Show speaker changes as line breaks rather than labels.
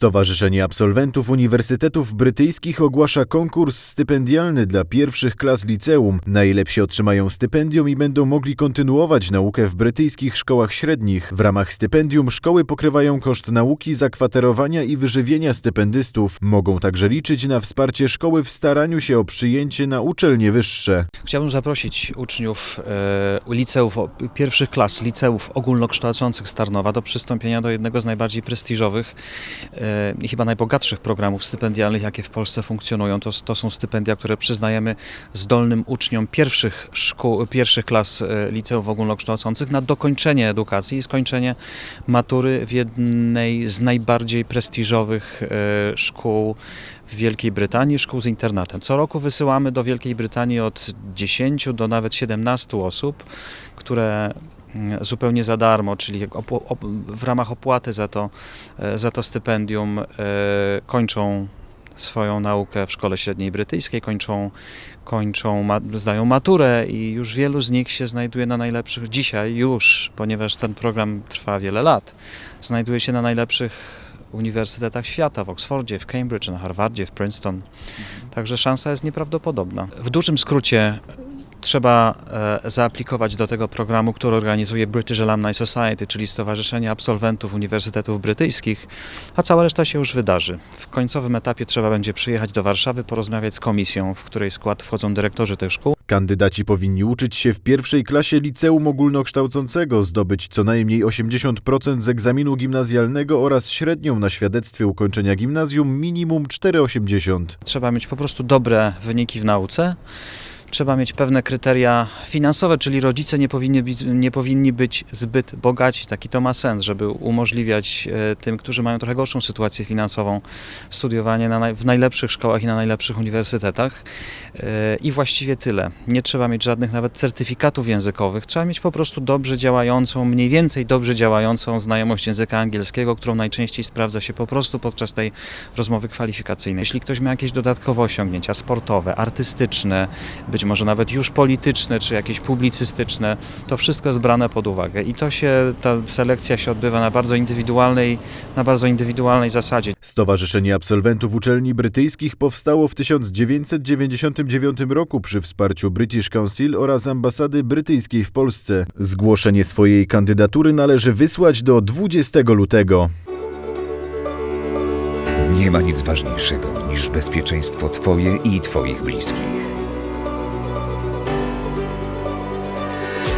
Stowarzyszenie Absolwentów Uniwersytetów Brytyjskich ogłasza konkurs stypendialny dla pierwszych klas liceum. Najlepsi otrzymają stypendium i będą mogli kontynuować naukę w brytyjskich szkołach średnich. W ramach stypendium szkoły pokrywają koszt nauki, zakwaterowania i wyżywienia stypendystów. Mogą także liczyć na wsparcie szkoły w staraniu się o przyjęcie na uczelnie wyższe.
Chciałbym zaprosić uczniów e, liceów, pierwszych klas liceów ogólnokształcących z Tarnowa do przystąpienia do jednego z najbardziej prestiżowych e, i chyba najbogatszych programów stypendialnych, jakie w Polsce funkcjonują. To, to są stypendia, które przyznajemy zdolnym uczniom pierwszych szkół, pierwszych klas e, liceów ogólnokształcących na dokończenie edukacji i skończenie matury w jednej z najbardziej prestiżowych e, szkół w Wielkiej Brytanii, szkół z internatem. Co roku wysyłamy do Wielkiej Brytanii od 10 do nawet 17 osób, które zupełnie za darmo, czyli w ramach opłaty za to, e, za to stypendium e, kończą swoją naukę w szkole średniej brytyjskiej, kończą, kończą ma, zdają maturę i już wielu z nich się znajduje na najlepszych, dzisiaj już, ponieważ ten program trwa wiele lat, znajduje się na najlepszych uniwersytetach świata, w Oxfordzie, w Cambridge, na Harvardzie, w Princeton. Także szansa jest nieprawdopodobna. W dużym skrócie trzeba e, zaaplikować do tego programu, który organizuje British Alumni Society, czyli Stowarzyszenie Absolwentów Uniwersytetów Brytyjskich, a cała reszta się już wydarzy. W końcowym etapie trzeba będzie przyjechać do Warszawy, porozmawiać z komisją, w której skład wchodzą dyrektorzy tych szkół.
Kandydaci powinni uczyć się w pierwszej klasie liceum ogólnokształcącego, zdobyć co najmniej 80% z egzaminu gimnazjalnego oraz średnią na świadectwie ukończenia gimnazjum minimum 4,80.
Trzeba mieć po prostu dobre wyniki w nauce. Trzeba mieć pewne kryteria finansowe, czyli rodzice nie powinni być, nie powinni być zbyt bogaci. Taki to ma sens, żeby umożliwiać e, tym, którzy mają trochę gorszą sytuację finansową, studiowanie na w najlepszych szkołach i na najlepszych uniwersytetach. E, I właściwie tyle. Nie trzeba mieć żadnych nawet certyfikatów językowych. Trzeba mieć po prostu dobrze działającą, mniej więcej dobrze działającą znajomość języka angielskiego, którą najczęściej sprawdza się po prostu podczas tej rozmowy kwalifikacyjnej. Jeśli ktoś ma jakieś dodatkowe osiągnięcia sportowe, artystyczne, być może nawet już polityczne, czy jakieś publicystyczne, to wszystko jest brane pod uwagę i to się, ta selekcja się odbywa na bardzo indywidualnej, na bardzo indywidualnej zasadzie.
Stowarzyszenie Absolwentów Uczelni Brytyjskich powstało w 1999 roku przy wsparciu British Council oraz ambasady brytyjskiej w Polsce. Zgłoszenie swojej kandydatury należy wysłać do 20 lutego.
Nie ma nic ważniejszego niż bezpieczeństwo Twoje i Twoich bliskich.